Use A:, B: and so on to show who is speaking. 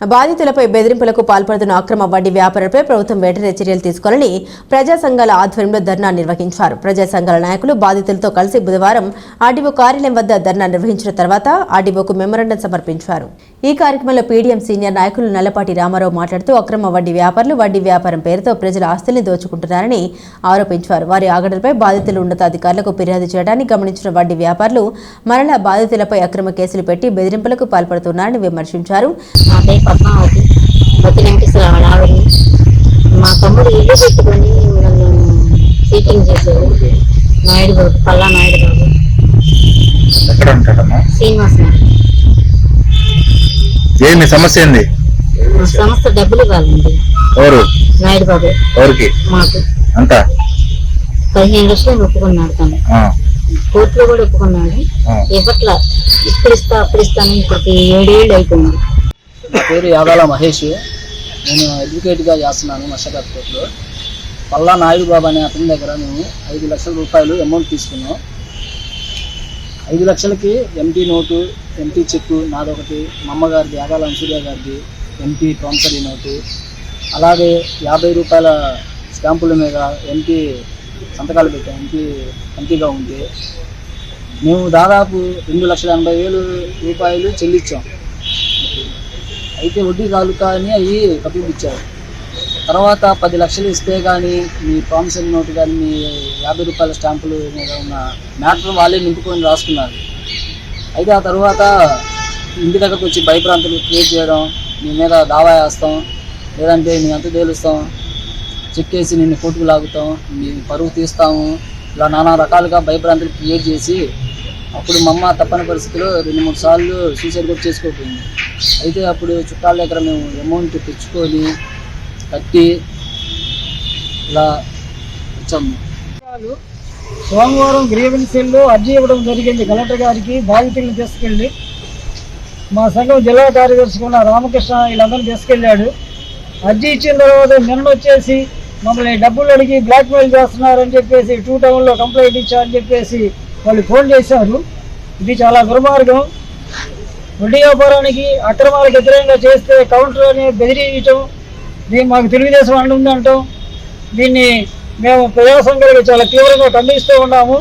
A: బాధితులపై బెదిరింపులకు పాల్పడుతున్న అక్రమ వడ్డీ వ్యాపారులపై ప్రభుత్వం వెంటనే చర్యలు తీసుకోవాలని ప్రజా సంఘాల ఆధ్వర్యంలో ధర్నా నిర్వహించారు. ప్రజా సంఘాల నాయకులు బాధితులతో కలిసి బుధవారం ఆర్డీఓ కార్యాలయం వద్ద ధర్నా నిర్వహించిన తర్వాత ఆర్డీఓకు మెమరాండం సమర్పించారు. ఈ కార్యక్రమంలో పీడీఎం సీనియర్ నాయకులు నల్లపాటి రామారావు మాట్లాడుతూ అక్రమ వడ్డీ వ్యాపారులు వడ్డీ వ్యాపారం పేరుతో ప్రజల ఆస్తుల్ని దోచుకుంటున్నారని ఆరోపించారు. వారి ఆగడలపై బాధితులు ఉన్నతాధికారులకు ఫిర్యాదు చేయడాన్ని గమనించిన వడ్డీ వ్యాపారులు మరలా బాధితులపై అక్రమ కేసులు పెట్టి బెదిరింపులకు పాల్పడుతున్నారని విమర్శించారు.
B: పద్మావతి బతి వెంకటేశ్వర వాళ్ళ ఆవిడని మా తమ్ముడు ఇల్లు పెట్టుకొని నన్ను చీటింగ్ చేశారు నాయుడు బాబు పల్లా నాయుడు బాబు.
C: ఎక్కడ ఉంటాడమ్మా
B: శ్రీనివాస్
C: ఏమి సమస్య ఏంది?
B: సంస్థ డబ్బులు కావాలండి
C: ఎవరు?
B: నాయుడు బాబు.
C: ఎవరికి?
B: మాకు.
C: అంత?
B: పదిహేను లక్షలు ఒప్పుకున్నాడు తను. కోర్టులో కూడా ఒప్పుకున్నాడు.
C: ఆ.
B: ఇప్పట్ల ఇప్పుడు ఇస్తా అప్పుడు ఇస్తాను. ఇప్పటికి ఏడేళ్ళు అయిపోయింది.
D: నా పేరు యాదాల మహేష్. నేను అడ్వకేట్గా చేస్తున్నాను మషకర్పేటలో పల్లా నాయుడు బాబు అనే అతని దగ్గర మేము ఐదు లక్షల రూపాయలు అమౌంట్ తీసుకున్నాం. ఐదు లక్షలకి ఎంటీ నోటు ఎంటీ చెక్కు నాదొకటి మా అమ్మగారిది యాదాల అంశుర్య గారిది ఎంటీ ప్రాంసరీ నోటు అలాగే యాభై రూపాయల స్టాంపుల మీద ఎంపీ సంతకాలు పెట్టాం. ఎంపీ ఎంపీగా ఉంది మేము దాదాపు రెండు లక్షల ఎనభై వేలు రూపాయలు చెల్లించాం. అయితే వడ్డీ తాలూకా అని అవి కప్పిపించారు తర్వాత పది లక్షలు ఇస్తే కానీ మీ ప్రామిసరీ నోటు కానీ మీ యాభై రూపాయల స్టాంపులు మీద ఉన్న మ్యాటర్ వాళ్ళే నింపుకొని రాసుకున్నారు. అయితే ఆ తర్వాత ఇంటి దగ్గరకు వచ్చి భయభ్రాంతులు క్రియేట్ చేయడం మీ మీద దావా వేస్తాం లేదంటే నీ అంత తేలుస్తాం చెక్కేసి నిన్ను కోర్టుకు లాగుతాం నీ పరువు తీస్తాము ఇలా నానా రకాలుగా భయభ్రాంతులు క్రియేట్ చేసి అప్పుడు మా అమ్మ తప్పని పరిస్థితిలో రెండు మూడు సార్లు సూసైడ్ కూడా చేసుకోకపోయింది. అయితే అప్పుడు చుట్టాల దగ్గర మేము అమౌంట్ తెచ్చుకొని కట్టి ఇలా వచ్చాము.
E: సోమవారం గ్రీవెన్సీల్లో అర్జీ ఇవ్వడం జరిగింది. కలెక్టర్ గారికి బాధితులను తీసుకెళ్ళి మా సంఘం జిల్లా కార్యదర్శి ఉన్న రామకృష్ణ వీళ్ళందరినీ తీసుకెళ్ళాడు. అర్జీ ఇచ్చిన తర్వాత నిన్న వచ్చేసి మమ్మల్ని డబ్బులు అడిగి బ్లాక్మెయిల్ చేస్తున్నారని చెప్పేసి టూ టౌన్లో కంప్లైంట్ ఇచ్చారని చెప్పేసి వాళ్ళు ఫోన్ చేశారు. ఇది చాలా దుర్మార్గం. వడ్డీ వ్యాపారానికి అక్రమాలకు వ్యతిరేకంగా చేస్తే కౌంటర్ అని బెదిరించడం దీన్ని మాకు తెలుగుదేశం అంటుందంటాం. దీన్ని మేము ప్రజాసంఘాలకు చాలా తీవ్రంగా ఖండిస్తూ ఉన్నాము.